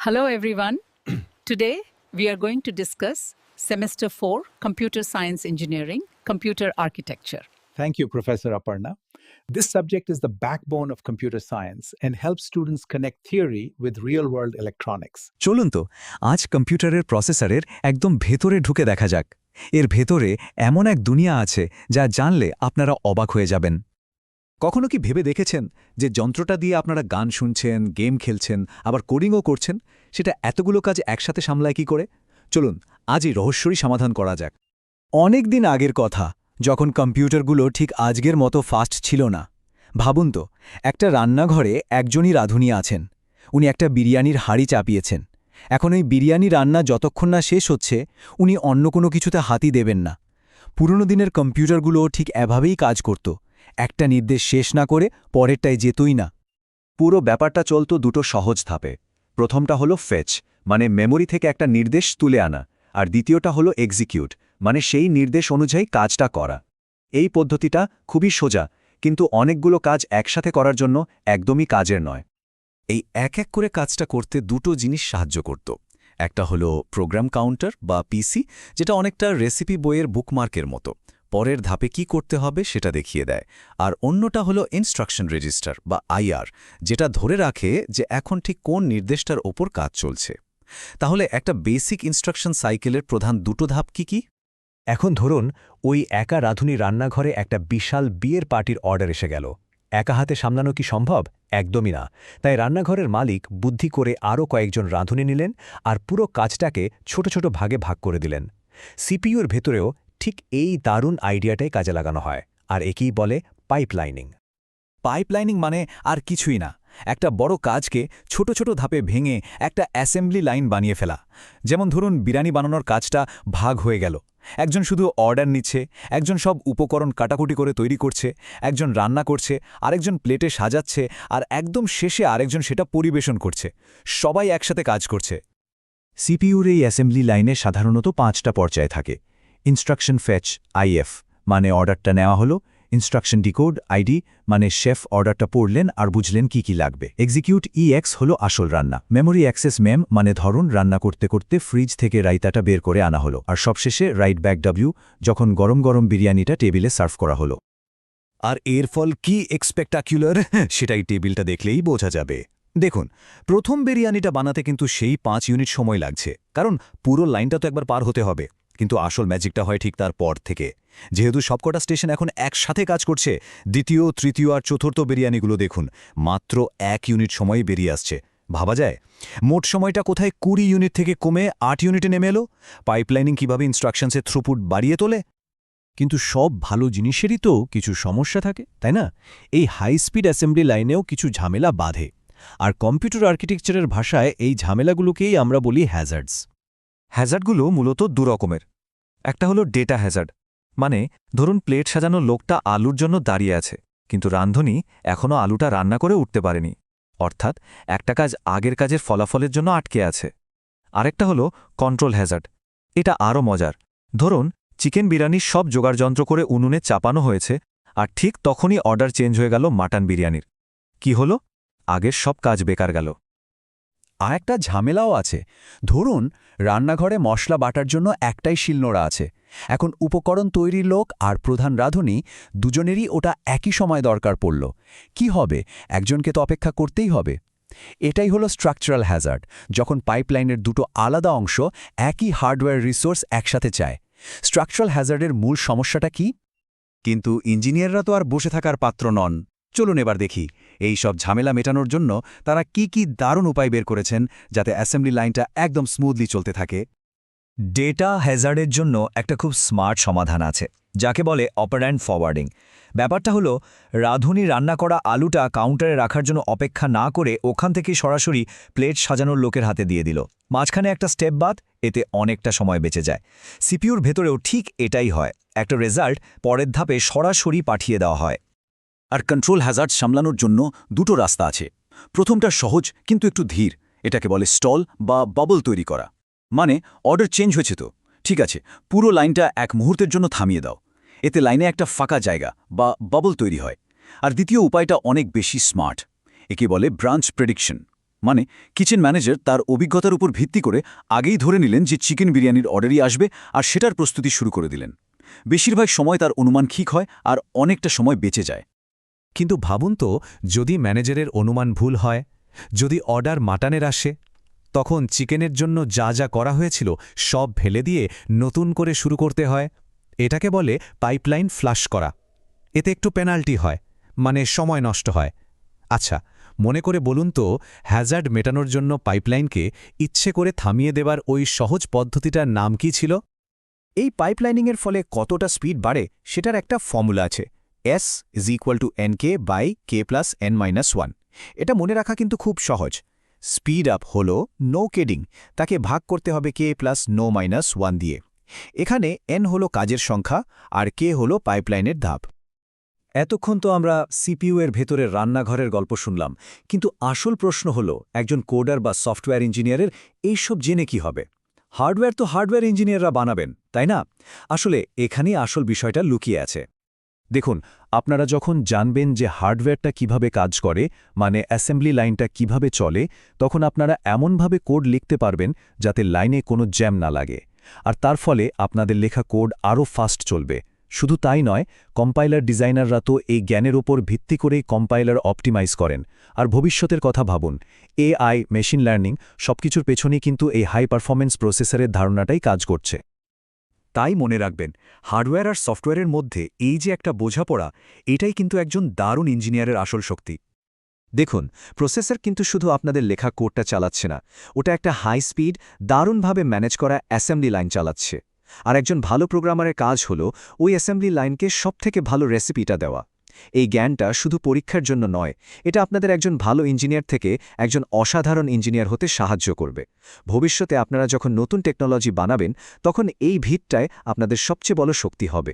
Hello, everyone. Today, we are going to discuss Semester 4 Computer Science Engineering, Computer Architecture. Thank you, Professor Aparna. This subject is the backbone of computer science and helps students connect theory with real world electronics. চলুন তো আজ কম্পিউটারের প্রসেসরের একদম ভেতরে ঢুকে দেখা যাক এর ভেতরে এমন এক দুনিয়া আছে যা জানলে আপনারা অবাক হয়ে যাবেন কখনো কি ভেবে দেখেছেন যে যন্ত্রটা দিয়ে আপনারা গান শুনছেন, গেম খেলছেন, আবার কোডিংও করছেন? সেটা এতগুলো কাজ একসাথে সামলায় কি করে? চলুন আজ এই রহস্যরই সমাধান করা যাক। অনেক দিন আগের কথা, যখন কম্পিউটারগুলো ঠিক আজকের মতো ফাস্ট ছিল না। ভাবুন তো, একটা রান্নাঘরে একজনই রাঁধুনি আছেন। উনি একটা বিরিয়ানির হাড়ি চাপিয়েছেন। এখন ওই বিরিয়ানি রান্না যতক্ষণ না শেষ হচ্ছে, উনি অন্য কোনো কিছুতে হাতই দেবেন না। পুরনো দিনের কম্পিউটারগুলোও ঠিক এভাবেই কাজ করত। একটা নির্দেশ শেষ না করে পরেরটায় যেতই না। পুরো ব্যাপারটা চলত দুটো সহজ ধাপে। প্রথমটা হলো ফেচ মানে মেমোরি থেকে একটা নির্দেশ তুলে আনা, আর দ্বিতীয়টা হলো এক্সিকিউট মানে সেই নির্দেশ অনুযায়ী কাজটা করা। এই পদ্ধতিটা খুবই সোজা, কিন্তু অনেকগুলো কাজ একসাথে করার জন্য একদমই কাজের নয়। এই এক এক করে কাজটা করতে দুটো জিনিস সাহায্য করত। একটা হলো প্রোগ্রাম কাউন্টার বা পিসি যেটা অনেকটা রেসিপি বইয়ের বুকমার্কের মতো। পরের ধাপে কি করতে হবে সেটা দেখিয়ে দেয়। আর অন্যটা হলো ইনস্ট্রাকশন রেজিস্টার বা আইআর যেটা ধরে রাখে যে এখন ঠিক কোন নির্দেশটার ওপর কাজ চলছে। তাহলে একটা বেসিক ইনস্ট্রাকশন সাইকেলের প্রধান দুটো ধাপ কি কি? এখন ধরুন, ওই একা রাঁধুনি রান্নাঘরে একটা বিশাল বিয়ের পার্টির অর্ডার এসে গেল। একা হাতে সামলানো কি সম্ভব? একদমই না। তাই রান্নাঘরের মালিক বুদ্ধি করে আরও কয়েকজন রাঁধুনি নিলেন আর পুরো কাজটাকে ছোট ছোট ভাগে ভাগ করে দিলেন। সিপিইউর ভেতরেও ঠিক এই দারুণ আইডিয়াটাই কাজে লাগানো হয়, আর একেই বলে পাইপলাইনিং। পাইপলাইনিং মানে আর কিছুই না, একটা বড় কাজকে ছোট ছোট ধাপে ভেঙে একটা অ্যাসেম্বলি লাইন বানিয়ে ফেলা। যেমন ধরুন, বিরিয়ানি বানানোর কাজটা ভাগ হয়ে গেল। একজন শুধু অর্ডার নিচ্ছে, একজন সব উপকরণ কাটাকুটি করে তৈরি করছে, একজন রান্না করছে, আরেকজন প্লেটে সাজাচ্ছে, আর একদম শেষে আরেকজন সেটা পরিবেশন করছে। সবাই একসাথে কাজ করছে। সিপিইউর এই অ্যাসেম্বলি লাইনে সাধারণত পাঁচটা পর্যায়ে থাকে। ইনস্ট্রাকশন ফেচ আইএফ মানে অর্ডারটা নেওয়া হলো। ইনস্ট্রাকশন ডিকোড আইডি মানে শেফ অর্ডারটা পড়লেন আর বুঝলেন কি কি লাগবে। এক্সিকিউট ইএক্স হলো আসল রান্না। মেমোরি অ্যাক্সেস মেম মানে ধরুন রান্না করতে করতে ফ্রিজ থেকে রাইতাটা বের করে আনা হলো। আর সবশেষে রাইট ব্যাক ডাব্লিউ, যখন গরম গরম বিরিয়ানিটা টেবিলে সার্ভ করা হলো। আর এর ফল কি এক্সপেক্টাকুলার সেটাই টেবিলটা দেখলেই বোঝা যাবে। দেখুন, প্রথম বিরিয়ানিটা বানাতে কিন্তু সেই পাঁচ ইউনিট সময় লাগছে। কারণ পুরো লাইনটা তো একবার পার হতে হবে। কিন্তু আসল ম্যাজিকটা হয় ঠিক তার পর থেকে। যেহেতু সবকটা স্টেশন এখন একসাথে কাজ করছে, দ্বিতীয়, তৃতীয় আর চতুর্থ বিরিয়ানিগুলো দেখুন, মাত্র এক ইউনিট সময়ই বেরিয়ে আসছে। ভাবা যায়? মোট সময়টা কোথায় কুড়ি ইউনিট থেকে কমে আট ইউনিটে নেমে এলো? পাইপলাইনিং কীভাবে ইনস্ট্রাকশনসের থ্রুপুট বাড়িয়ে তোলে? কিন্তু সব ভালো জিনিসেরই তো কিছু সমস্যা থাকে, তাই না? এই হাই স্পিড অ্যাসেম্বলি লাইনেও কিছু ঝামেলা বাধে। আর কম্পিউটার আর্কিটেকচারের ভাষায় এই ঝামেলাগুলোকেই আমরা বলি হ্যাজার্ডস হ্যাজার্ডগুলো মূলত দুরকমের। একটা হলো ডেটা হ্যাজার্ড। মানে ধরুন প্লেট সাজানো লোকটা আলুর জন্য দাঁড়িয়ে আছে, কিন্তু রান্ধনী এখনও আলুটা রান্না করে উঠতে পারেনি। অর্থাৎ, একটা কাজ আগের কাজের ফলাফলের জন্য আটকে আছে। আরেকটা হলো কন্ট্রোল হ্যাজার্ড। এটা আরও মজার। ধরুন, চিকেন বিরিয়ানির সব যোগাড়যন্ত্র করে উনুনে চাপানো হয়েছে, আর ঠিক তখনই অর্ডার চেঞ্জ হয়ে গেল মাটন বিরিয়ানির। কি হলো? আগের সব কাজ বেকার গেল। আর একটা ঝামেলাও আছে। ধরুন, রান্নাঘরে মশলা বাটার জন্য একটাই শিলনোড়া আছে। এখন উপকরণ তৈরির লোক আর প্রধান রাঁধুনি দুজনেরই ওটা একই সময় দরকার পড়ল। কি হবে? একজনকে তো অপেক্ষা করতেই হবে। এটাই হলো স্ট্রাকচারাল হ্যাজার্ড যখন পাইপলাইনের দুটো আলাদা অংশ একই হার্ডওয়্যার রিসোর্স একসাথে চায়। স্ট্রাকচারাল হ্যাজার্ডের মূল সমস্যাটা কি? কিন্তু ইঞ্জিনিয়াররা তো আর বসে থাকার পাত্র নন। চলুন এবার দেখি এই সব ঝামেলা মেটানোর জন্য তারা কি কি দারুণ উপায় বের করেছেন যাতে অ্যাসেম্বলি লাইনটা একদম স্মুথলি চলতে থাকে। ডেটা হ্যাজার্ডের জন্য একটা খুব স্মার্ট সমাধান আছে, যাকে বলে অপারেন্ট ফরওয়ার্ডিং ব্যাপারটা হলো, রাঁধুনি রান্না করা আলুটা কাউন্টারে রাখার জন্য অপেক্ষা না করে ওখান থেকে সরাসরি প্লেট সাজানোর লোকের হাতে দিয়ে দিল। মাঝখানে একটা স্টেপ বাদ, এতে অনেকটা সময় বেঁচে যায়। সিপিউর ভেতরেও ঠিক এটাই হয়। একটা রেজাল্ট পরের ধাপে সরাসরি পাঠিয়ে দেওয়া হয়। আর কন্ট্রোল হ্যাজার্ড সামলানোর জন্য দুটো রাস্তা আছে। প্রথমটা সহজ, কিন্তু একটু ধীর। এটাকে বলে স্টল বা বাবল তৈরি করা। মানে অর্ডার চেঞ্জ হয়েছে তো। ঠিক আছে, পুরো লাইনটা এক মুহূর্তের জন্য থামিয়ে দাও। এতে লাইনে একটা ফাঁকা জায়গা বা বাবল তৈরি হয়। আর দ্বিতীয় উপায়টা অনেক বেশি স্মার্ট একে বলে ব্রাঞ্চ প্রেডিকশন মানে কিচেন ম্যানেজার তার অভিজ্ঞতার উপর ভিত্তি করে আগেই ধরে নিলেন যে চিকেন বিরিয়ানির অর্ডারই আসবে আর সেটার প্রস্তুতি শুরু করে দিলেন। বেশিরভাগ সময় তার অনুমান ঠিক হয় আর অনেকটা সময় বেঁচে যায়। কিন্তু ভাবুন তো, যদি ম্যানেজারের অনুমান ভুল হয়, যদি অর্ডার মাটানের আসে, তখন চিকেনের জন্য যা যা করা হয়েছিল সব ফেলে দিয়ে নতুন করে শুরু করতে হয়। এটাকে বলে পাইপলাইন ফ্লাশ করা। এতে একটু পেনাল্টি হয় মানে সময় নষ্ট হয়। আচ্ছা মনে করে বলুন তো, হ্যাজার্ড মেটানোর জন্য পাইপলাইনকে ইচ্ছে করে থামিয়ে দেবার ওই সহজ পদ্ধতিটার নাম কি ছিল? এই পাইপলাইনিংয়ের ফলে কতটা স্পিড বাড়ে, সেটার একটা ফর্মুলা আছে। S is equal to n k by k plus n minus one এটা মনে রাখা কিন্তু খুব সহজ। স্পিড আপ হল নো কেডিং তাকে ভাগ করতে হবে k plus no minus one দিয়ে। এখানে এন হল কাজের সংখ্যা আর কে হল পাইপলাইনের ধাপ। এতক্ষণ তো আমরা সিপিইউ এর ভেতরের রান্নাঘরের গল্প শুনলাম, কিন্তু আসল প্রশ্ন হল, একজন কোডার বা সফটওয়্যার ইঞ্জিনিয়ারের এইসব জেনে কি হবে? হার্ডওয়্যার তো হার্ডওয়্যার ইঞ্জিনিয়াররা বানাবেন, তাই না? আসলে এখানেই আসল বিষয়টা লুকিয়ে আছে। দেখুন, আপনারা যখন জানবেন যে হার্ডওয়্যারটা কীভাবে কাজ করে মানে অ্যাসেম্বলি লাইনটা কীভাবে চলে, তখন আপনারা এমনভাবে কোড লিখতে পারবেন যাতে লাইনে কোনো জ্যাম না লাগে। আর তার ফলে আপনাদের লেখা কোড আরও ফাস্ট চলবে। শুধু তাই নয়, কম্পাইলার ডিজাইনাররা তো এই জ্ঞানের ওপর ভিত্তি করেই কম্পাইলার অপটিমাইজ করেন। আর ভবিষ্যতের কথা ভাবুন, এআই, মেশিন লার্নিং সবকিছুর পেছনেই কিন্তু এই হাই পারফরমেন্স প্রসেসরের ধারণাটাই কাজ করছে। তাই মনে রাখবেন, হার্ডওয়্যার আর সফটওয়্যারের মধ্যে এই যে একটা বোঝাপড়া, এটাই কিন্তু একজন দারুণ ইঞ্জিনিয়ারের আসল শক্তি। দেখুন, প্রসেসর কিন্তু শুধু আপনাদের লেখা কোডটা চালাচ্ছে না, ওটা একটা হাই স্পিড, দারুণভাবে ম্যানেজ করা অ্যাসেম্বলি লাইন চালাচ্ছে। আর একজন ভালো প্রোগ্রামারের কাজ হলো, ওই অ্যাসেম্বলি লাইনকে সবথেকে ভালো রেসিপিটা দেওয়া। এই জ্ঞানটা শুধু পরীক্ষার জন্য নয়, এটা আপনাদের একজন ভালো ইঞ্জিনিয়ার থেকে একজন অসাধারণ ইঞ্জিনিয়ার হতে সাহায্য করবে। ভবিষ্যতে আপনারা যখন নতুন টেকনোলজি বানাবেন, তখন এই ভিতটায় আপনাদের সবচেয়ে বড় শক্তি হবে।